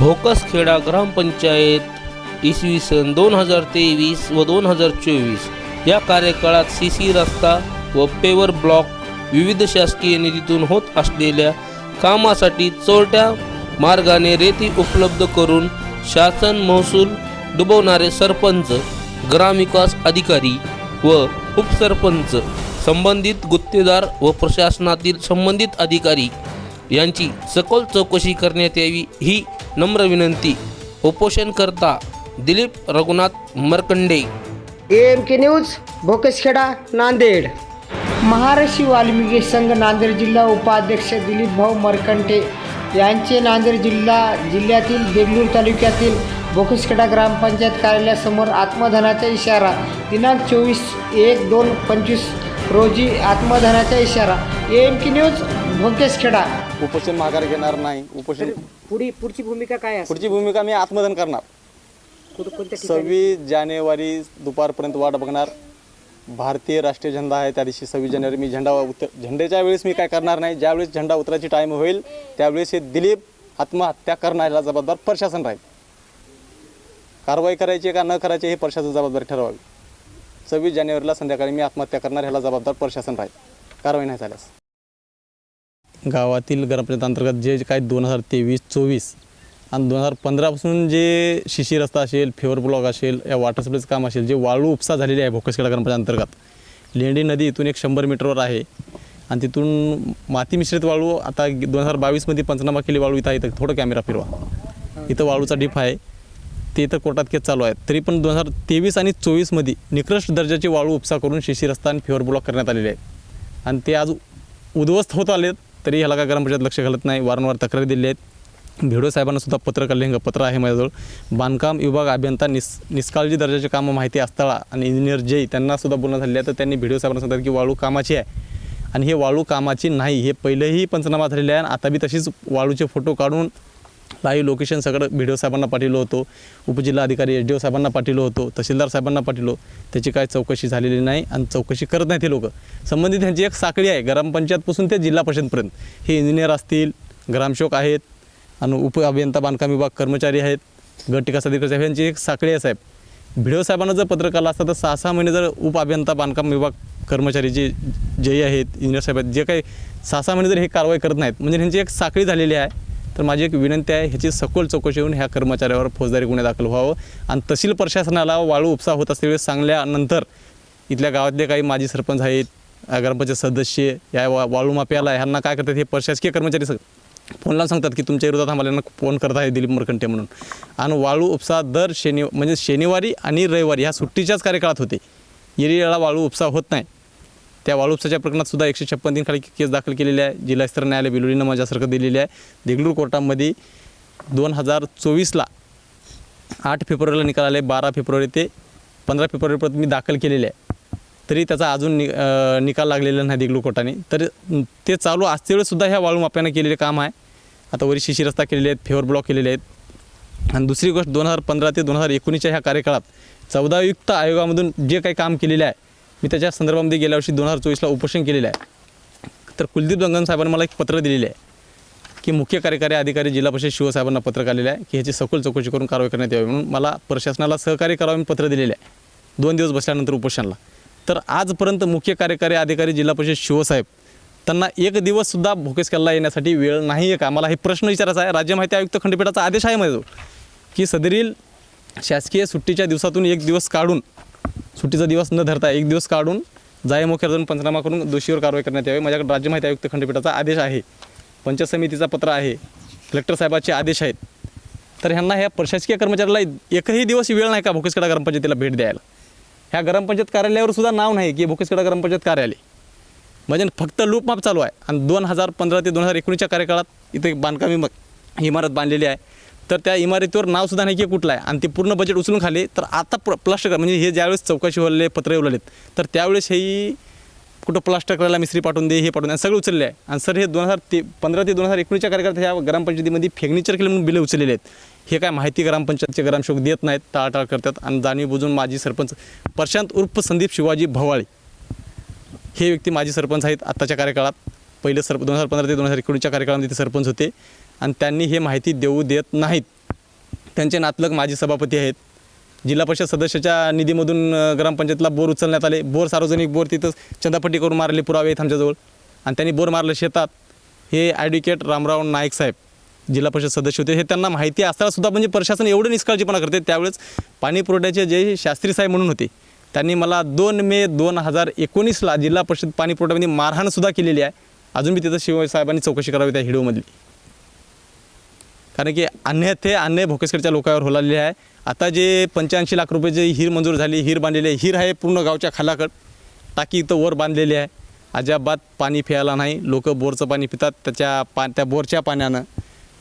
भोकसखेडा ग्रामपंचायत इसवी सन दोन हजार तेवीस व दोन हजार चोवीस. या कार्यकाळात सी सी रस्ता व पेवर ब्लॉक विविध शासकीय निधीतून होत असलेल्या कामासाठी चोरट्या मार्गाने रेती उपलब्ध करून शासन महसूल डुबवणारे सरपंच ग्रामविकास अधिकारी व उपसरपंच संबंधित गुत्तेदार व प्रशासनातील संबंधित अधिकारी यांची सखोल चौकशी करण्यात यावी ही नम्र विनंती. उपोषणकर्ता Dilip Raghunath Markande. M K news Bhokaskheda Nanded. Maharashtri Valmiki Sangh Nanded जिल्हा उपाध्यक्ष दिलीप भाऊ मरकंटे यांचे नांदेड जिल्हा जिल्ह्यातील देगलूर तालुक्यातील भोकसखेडा ग्रामपंचायत कार्यालयासमोर आत्मधनाचा इशारा. दिनांक चोवीस एक दोन पंचवीस रोजी आत्मधनाचा इशारा. एम के न्यूज भोकेसखेडा उपोषण माघार घेणार नाही. उपोषण पुढी पुढची भूमिका काय असेल पुढची भूमिका मी आत्मदन करणार. कुठं कोणत्या सव्वीस जानेवारी दुपारपर्यंत वाट बघणार. भारतीय राष्ट्रीय झेंडा आहे त्या दिवशी सव्वीस जानेवारी मी झेंडा उतर झेंड्याच्या वेळेस मी काय करणार नाही. ज्यावेळेस झेंडा उतरायची टाईम होईल त्यावेळेस हे दिलीप आत्महत्या करण्याला जबाबदार प्रशासन राहील. कारवाई करायची का न करायची हे प्रशासन जबाबदारी ठरवावी. सव्वीस जानेवारीला संध्याकाळी मी आत्महत्या करणार ह्याला जबाबदार प्रशासन राहील. कारवाई नाही झाल्यास. गावातील ग्रामपंचायत अंतर्गत जे काही दोन हजार तेवीस चोवीस आणि दोन हजार पंधरापासून जे शिशी रस्ता असेल फेवर ब्लॉक असेल या वॉटर सप्लायचं काम असेल जे वाळू उपसा झालेली आहे भोकसखेडा ग्रामपंचायत अंतर्गत. लेंडी नदी इथून एक शंभर मीटरवर आहे आणि तिथून माती मिश्रित वाळू आता दोन हजार बावीसमध्ये पंचनामा केली वाळू इथं आहे इथं थोडं कॅमेरा फिरवा. इथं वाळूचा डिप आहे. ते तर कोर्टात केस चालू आहे तरी पण दोन हजार तेवीस आणि चोवीसमध्ये निकृष्ट दर्जाची वाळू उपसा करून शिशी रस्ता आणि फेवर ब्लॉक करण्यात आलेले आहेत. आणि ते आज उद्ध्वस्त होत आलेत तरी ह्याला काय ग्रामपंचायत लक्ष घालत नाही. वारंवार तक्रारी दिली आहेत. भिडो साहेबांना सुद्धा पत्र काढले पत्र आहे माझ्याजवळ. बांधकाम विभाग अभियंता निस निष्काळजी दर्जाचे कामं माहिती असताळा आणि इंजिनियर जय त्यांनासुद्धा बोलणं झाले आहे. तर त्यांनी भिडो साहेबांना सांगतात की वाळू कामाची आहे. आणि हे वाळू कामाची नाही हे पहिलेही पंचनामा झालेले आहे आणि आता बी तशीच वाळूचे फोटो काढून लाईव्ह लोकेशन सगळं व्हिडिओ साहेबांना पाठवलं होतो. उपजिल्हाधिकारी एस डी ओ साहेबांना पाठवलं होतो. तहसीलदार साहेबांना पाठवलो. त्याची काय चौकशी झालेली नाही आणि चौकशी करत नाही ते लोक. संबंधित त्यांची एक साखळी आहे. ग्रामपंचायतपासून ते जिल्हा परिषदपर्यंत हे इंजिनियर असतील ग्रामसेवक आहेत आणि उप अभियंता बांधकाम विभाग कर्मचारी आहेत गट विकास अधिकारी साहेब यांची एक साखळी आहे साहेब. भिडो साहेबांना जर पत्र काढलं असतं तर सहा सहा महिने जर उप अभियंता बांधकाम विभाग कर्मचारी जे जे आहेत इंजिनियर साहेब आहेत जे काही सहा सहा महिने जर हे कारवाई करत नाहीत म्हणजे ह्यांची एक साखळी झालेली आहे. तर माझी एक विनंती आहे ह्याची सखोल चौकशी होऊन ह्या कर्मचाऱ्यावर फौजदारी गुन्हे दाखल व्हावं. आणि तहसील प्रशासनाला वाळू उपसा होत असलेल्या सांगल्यानंतर इथल्या गावातले काही माजी सरपंच आहेत ग्रामपंचायत सदस्य या वा वाळू माप्याला ह्यांना काय करतात हे प्रशासकीय कर्मचारी फोनला सांगतात की तुमच्या विरोधात आम्हाला फोन करत आहे दिलीप मरकंटे म्हणून. आणि वाळू उपसा दर शनि म्हणजे शनिवारी आणि रविवारी ह्या सुट्टीच्याच कार्यकाळात होते. येरीला वाळू उपसा होत नाही. त्या वाळूपसाच्या प्रकरणात सुद्धा एकशे छप्पन दिन खाली केस दाखल केलेली आहे. जिल्हास्तरीय न्यायालय बिलोलीनं माझ्यासारखं दिलेली आहे. देगलूर कोर्टामध्ये दोन हजार चोवीसला आठ फेब्रुवारीला निकाल आले बारा फेब्रुवारी ते पंधरा फेब्रुवारीपर्यंत मी दाखल केलेले आहे. तरी त्याचा अजून नि निकाल लागलेला नाही देगलूर कोर्टाने. तर ते चालू असते वेळेसुद्धा ह्या वाळूमाप्यानं केलेले काम आहे. आता वरी शिशी रस्ता केलेले आहेत फेवर ब्लॉक केलेले आहेत. आणि दुसरी गोष्ट दोन हजार पंधरा ते दोन हजार एकोणीसच्या ह्या कार्यकाळात चौदा आयुक्त आयोगामधून जे काही काम केलेले आहे मी त्याच्या संदर्भामध्ये गेल्या वर्षी दोन हजार चोवीसला उपोषण केलेलं आहे. तर कुलदीप दंगन साहेबांनी मला एक पत्र दिलेलं आहे की मुख्य कार्यकारी अधिकारी जिल्हा परिषद शिवसाहेबांना पत्र आलेलं आहे की ह्याची सखोल चौकशी करून कारवाई करण्यात यावी म्हणून मला प्रशासनाला सहकार्य करावं मी पत्र दिलेलं आहे. दोन दिवस बसल्यानंतर उपोषणाला. तर आजपर्यंत मुख्य कार्यकारी अधिकारी जिल्हा परिषद शिवसाहेब त्यांना एक दिवससुद्धा भोकेसकेला येण्यासाठी वेळ नाही आहे का? मला हे प्रश्न विचारायचा आहे. राज्य माहिती आयुक्त खंडपीठाचा आदेश आहे माझ्याजवळ की सदरील शासकीय सुट्टीच्या दिवसातून एक दिवस काढून सुट्टीचा दिवस न धरता एक दिवस काढून जायमुख जाऊन पंचनामा करून दोषीवर कारवाई करण्यात यावी. माझ्याकडे राज्य माहिती आयुक्त खंडपीठाचा आदेश आहे. पंचायत समितीचा पत्र आहे. कलेक्टर साहेबाचे आदेश आहेत. तर ह्यांना ह्या प्रशासकीय कर्मचाऱ्याला एकही दिवस वेळ नाही का भोकेसकडा ग्रामपंचायतीला भेट द्यायला? ह्या ग्रामपंचायत कार्यालयावर सुद्धा नाव नाही की भोकेसकडा ग्रामपंचायत कार्यालय. म्हणजे फक्त लूपमाप चालू आहे. आणि दोन हजार पंधरा ते दोन हजार एकोणीसच्या कार्यकाळात इथे बांधकामी इमारत बांधलेली आहे. तर त्या इमारतीवर नावसुद्धा नाही की कुठलं आहे. आणि ते पूर्ण बजेट उचलून खाले तर आता प्र प्लास्टर म्हणजे हे ज्यावेळेस चौकशी होले पत्र उरलेत तर त्यावेळेस हेही कुठं प्लास्टर करायला मिस्त्री पाठवून दे हे पाठवून दे. सगळं उचलले आहे. आणि सर हे दोन हजार ते पंधरा ते दोन हजार एकोणीसच्या कार्यकाळात ह्या ग्रामपंचायतीमध्ये फेग्निचर केले म्हणून बिले उचललेले आहेत. हे काय माहिती ग्रामपंचायतचे ग्रामसेवक देत नाहीत टाळाटाळ करतात. आणि जाणीव बुजून माजी सरपंच प्रशांत उर्फ संदीप शिवाजी भवाळे. हे व्यक्ती माजी सरपंच आहेत आत्ताच्या कार्यकाळात. पहिले सर दोन हजार पंधरा ते दोन हजार एकोणीसच्या कार्यकाळामध्ये ते सरपंच होते. आणि त्यांनी हे माहिती देऊ देत नाहीत. त्यांचे नातलग माजी सभापती आहेत. जिल्हा परिषद सदस्याच्या निधीमधून ग्रामपंचायतला बोर उचलण्यात आले. बोर सार्वजनिक बोर तिथं चंदापट्टी करून मारले पुरावे आहेत आमच्याजवळ आणि त्यांनी बोर मारले शेतात. हे ॲडव्होकेट रामराव नाईक साहेब जिल्हा परिषद सदस्य होते. हे त्यांना माहिती असतानासुद्धा म्हणजे प्रशासन एवढं निष्काळजीपणा करते. त्यावेळेस पाणी पुरवठ्याचे जे शास्त्री साहेब म्हणून होते त्यांनी मला दोन मे दोन हजार एकोणीसला जिल्हा परिषद पाणी पुरवठ्यामध्ये मारहाणसुद्धा केलेली आहे. अजून मी तिथं शिवसाहेबांनी चौकशी करावी त्या हिडिओमधली कारण की अन्याय ते अन्याय भोकेसकरच्या लोकांवर होलालेले आहे. आता जे पंच्याऐंशी लाख रुपयाची हिर मंजूर झाली हिर बांधलेली आहे हिर आहे पूर्ण गावच्या खालाकड. टाकी इथं वर बांधलेली आहे. अजाबात पाणी प्यायला नाही. लोक बोरचं पाणी पितात. त्याच्या पा त्या बोरच्या पाण्यानं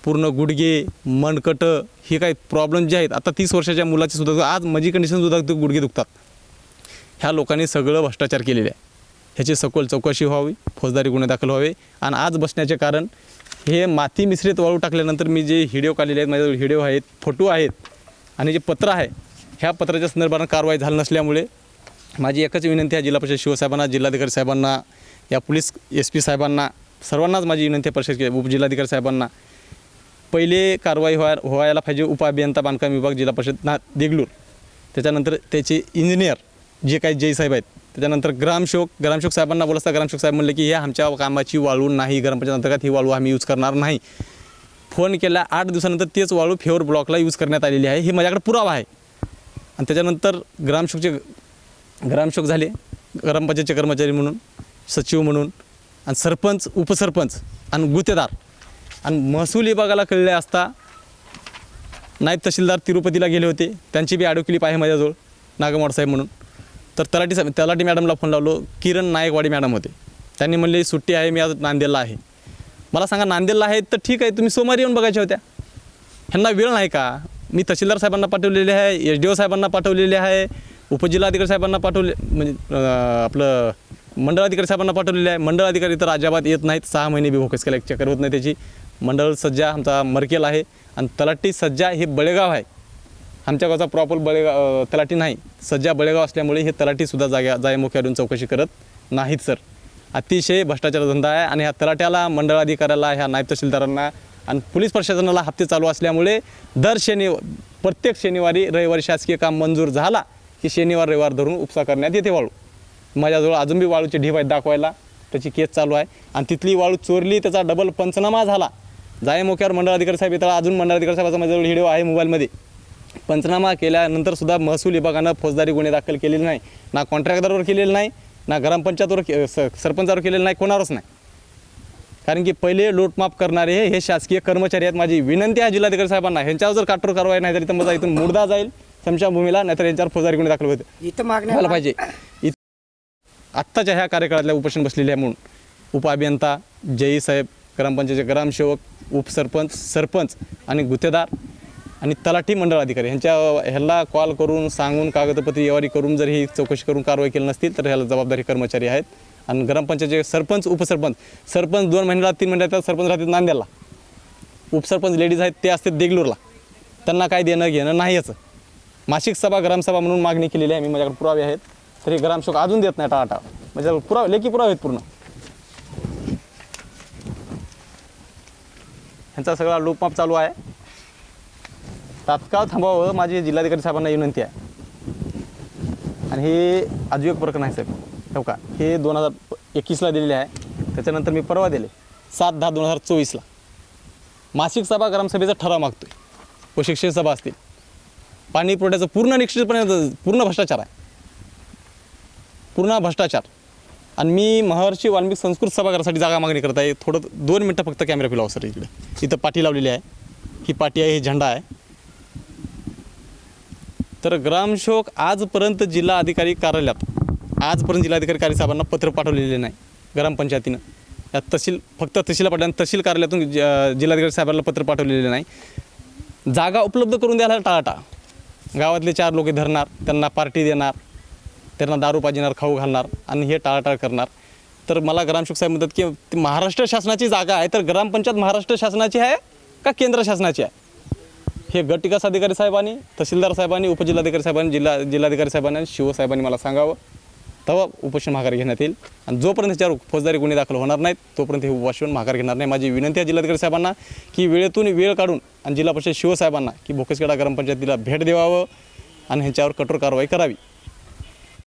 पूर्ण गुडघे मनकटं हे काही प्रॉब्लेम जे आहेत आता तीस वर्षाच्या मुलाची सुद्धा आज माझी कंडिशन सुद्धा ते गुडघे दुखतात. ह्या लोकांनी सगळं भ्रष्टाचार केलेले आहे. ह्याची सखोल चौकशी व्हावी फौजदारी गुन्हे दाखल व्हावे. आणि आज बसण्याचे कारण हे माती मिश्रित वाळू टाकल्यानंतर मी जे व्हिडिओ काढलेले आहेत माझ्याजवळ व्हिडिओ आहेत फोटो आहेत आणि जे पत्र आहे ह्या पत्राच्या संदर्भानं कारवाई झाली नसल्यामुळे माझी एकच विनंती आहे जिल्हा परिषद शिवसाहेबांना जिल्हाधिकारी साहेबांना या पोलीस एस पी साहेबांना सर्वांनाच माझी विनंती आहे परिषद उपजिल्हाधिकारी साहेबांना. पहिले कारवाई व्हाय व्हायला पाहिजे उपअभियंता बांधकाम विभाग जिल्हा परिषद ना देगलूर. त्याच्यानंतर त्याचे इंजिनियर जे काही जय साहेब आहेत त्याच्यानंतर ग्रामशोक ग्रामशोक साहेबांना बोलता ग्रामशोक साहेब म्हणले की हे आमच्या कामाची वाळू नाही ग्रामपंचायत अंतर्गत ही वाळू आम्ही यूज करणार नाही. फोन केला आठ दिवसानंतर तेच वाळू फेवर ब्लॉकला यूज करण्यात आलेली आहे. हे माझ्याकडे पुरावा आहे. आणि त्याच्यानंतर ग्रामशोकचे ग्रामशोक झाले. ग्रामपंचायतचे कर्मचारी म्हणून सचिव म्हणून आणि सरपंच उपसरपंच आणि गुत्तेदार. आणि महसूल विभागाला कळले असता नायब तहसीलदार तिरुपतीला गेले होते. त्यांची बी ॲडोक्लिप आहे माझ्याजवळ नागमोड साहेब म्हणून. तर तलाठी साहेब तलाठी मॅडमला फोन लावलो. किरण नायकवाडी मॅडम होते. त्यांनी म्हणले सुट्टी आहे मी आज नांदेडला आहे. मला सांगा नांदेडला आहे तर ठीक आहे तुम्ही सोमवारी येऊन बघायच्या होत्या. ह्यांना वेळ नाही का? मी तहसीलदार साहेबांना पाठवलेले आहे एस डी ओ साहेबांना पाठवलेले आहे उपजिल्हाधिकारी साहेबांना पाठवले म्हणजे आपलं मंडळाधिकारी साहेबांना पाठवलेले आहे. मंडळ अधिकारी तर अजिबात येत नाहीत. सहा महिने बी भोकस केला एक चक्कर होत नाही त्याची. मंडळ सज्जा आमचा मरकेल आहे आणि तलाठी सज्जा हे बळेगाव आहे. आमच्या गावचा प्रॉपर बळेगाव तलाठी नाही. सज्जा बळेगाव असल्यामुळे हे तलाठीसुद्धा जाग्या जायमुख्यावरून चौकशी करत नाहीत सर. अतिशय भ्रष्टाचार धंदा आहे आणि ह्या तलाट्याला मंडळाधिकाऱ्याला ह्या नायब तहसीलदारांना आणि पोलीस प्रशासनाला हप्ते चालू असल्यामुळे दर शनिव प्रत्येक शनिवारी रविवारी शासकीय काम मंजूर झाला की शनिवार रविवार धरून उपसा करण्यात येते वाळू. माझ्याजवळ अजून बी वाळूचे ढीप आहेत दाखवायला. त्याची केस चालू आहे. आणि तिथली वाळू चोरली त्याचा डबल पंचनामा झाला. जाय मोक्यावर मंडळाधिकारी साहेब येतात अजून मंडळाधिकारी साहेबाचा माझ्याजवळ व्हिडिओ आहे मोबाईलमध्ये. पंचनामा केल्यानंतर सुद्धा महसूल विभागानं फौजदारी गुन्हे दाखल केलेले नाही ना कॉन्ट्रॅक्टरवर केलेले नाही ना ग्रामपंचायतवर के- स- सरपंचावर केलेलं नाही कोणावरच नाही. कारण की पहिले लूटमाप करणारे हे- शासकीय कर्मचारी आहेत. माझी विनंती आहे जिल्हाधिकारी साहेबांना ह्यांच्यावर जर काटोर कारवाई नाही तर इथं माझा इथून मुर्दा जाईल समशाभूमीला नाहीतर यांच्यावर फौजदारी गुन्हे दाखल होते इथं व्हायला पाहिजे. इत- आत्ताच्या ह्या कार्यकाळातल्या उपोषण बसलेले आहे म्हणून. उपअभियंता जयी साहेब ग्रामपंचायतचे ग्रामसेवक उपसरपंच सरपंच आणि गुत्तेदार. आणि तलाठी मंडळ अधिकारी ह्यांच्या ह्याला कॉल करून सांगून कागदपत्र व्यवहारी करून जर ही चौकशी करून कारवाई केली नसतील तर ह्याला जबाबदारी कर्मचारी आहेत. आणि ग्रामपंचायतचे सरपंच उपसरपंच सरपंच दोन महिन्याला तीन महिन्यात सरपंच राहतात नांद्याला उपसरपंच लेडीज आहेत ते असतात देगलूरला. त्यांना काय देणं घेणं नाही याचं मासिक सभा ग्रामसभा म्हणून मागणी केलेली आहे. मी माझ्याकडे पुरावे आहेत. तरी ग्रामशोक अजून देत नाही टाळाटाळ म्हणजे पुरावे लेखी पुरावे आहेत पूर्ण. ह्यांचा सगळा लोकमाप चालू आहे. तात्काळ थांबावं माझी जिल्हाधिकारी साहेबांना विनंती आहे. आणि हे अजून एक प्रकरण आहे साहेब. हो का हे दोन हजार एकवीसला दिलेले आहे. त्याच्यानंतर मी परवा दिले. सात दहा दोन हजार चोवीसला मासिक सभा ग्रामसभेचा ठराव मागतोय. व शिक्षण सभा असतील. पाणी पुरवठ्याचं पूर्ण निश्चितपणे पूर्ण भ्रष्टाचार आहे. पूर्ण भ्रष्टाचार. आणि मी महर्षी वाल्मिक संस्कृत सभागृहासाठी जागा मागणी करत आहे. थोडं दोन मिनटं फक्त कॅमेरा फिलावं हो, सर इकडे. इथं पाठी लावलेली आहे. ही पाठी आहे ही झेंडा आहे. तर ग्रामशोक आजपर्यंत जिल्हा अधिकारी कार्यालयात आजपर्यंत जिल्हाधिकारी कार्य साहेबांना पत्र पाठवलेले नाही ग्रामपंचायतीनं. या तहसील फक्त तहसील पाठवल्या तहसील कार्यालयातून ज- जिल्हाधिकारी साहेबांना पत्र पाठवलेले नाही. जागा उपलब्ध करून द्यायला टाळाटा गावातले चार लोक धरणार त्यांना पार्टी देणार त्यांना दारू पाजिणार खाऊ घालणार आणि हे टाळाटाळ करणार. तर मला ग्रामशोक साहेब म्हणतात की महाराष्ट्र शासनाची जागा आहे तर ग्रामपंचायत महाराष्ट्र शासनाची आहे का केंद्र शासनाची आहे? हे गट विकास अधिकारी साहेबांनी तहसीलदार साहेबांनी उपजिल्हाधिकारी साहेबांनी जिल्हा जिल्हाधिकारी साहेबांनी आणि शिवसाहेबांनी मला सांगावं. तेव्हा उपोषण माघार घेण्यात येईल. आणि जोपर्यंत त्याच्यावर फौजदारी गुन्हे दाखल होणार नाहीत तोपर्यंत हे उपोषण माघार घेणार नाही. माझी विनंती आहे जिल्हाधिकारी साहेबांना की वेळेतून वेळ काढून आणि जिल्हा परिषद शिवसाहेबांना की भोकसखेडा ग्रामपंचायतीला भेट द्यावं आणि ह्यांच्यावर कठोर कारवाई करावी.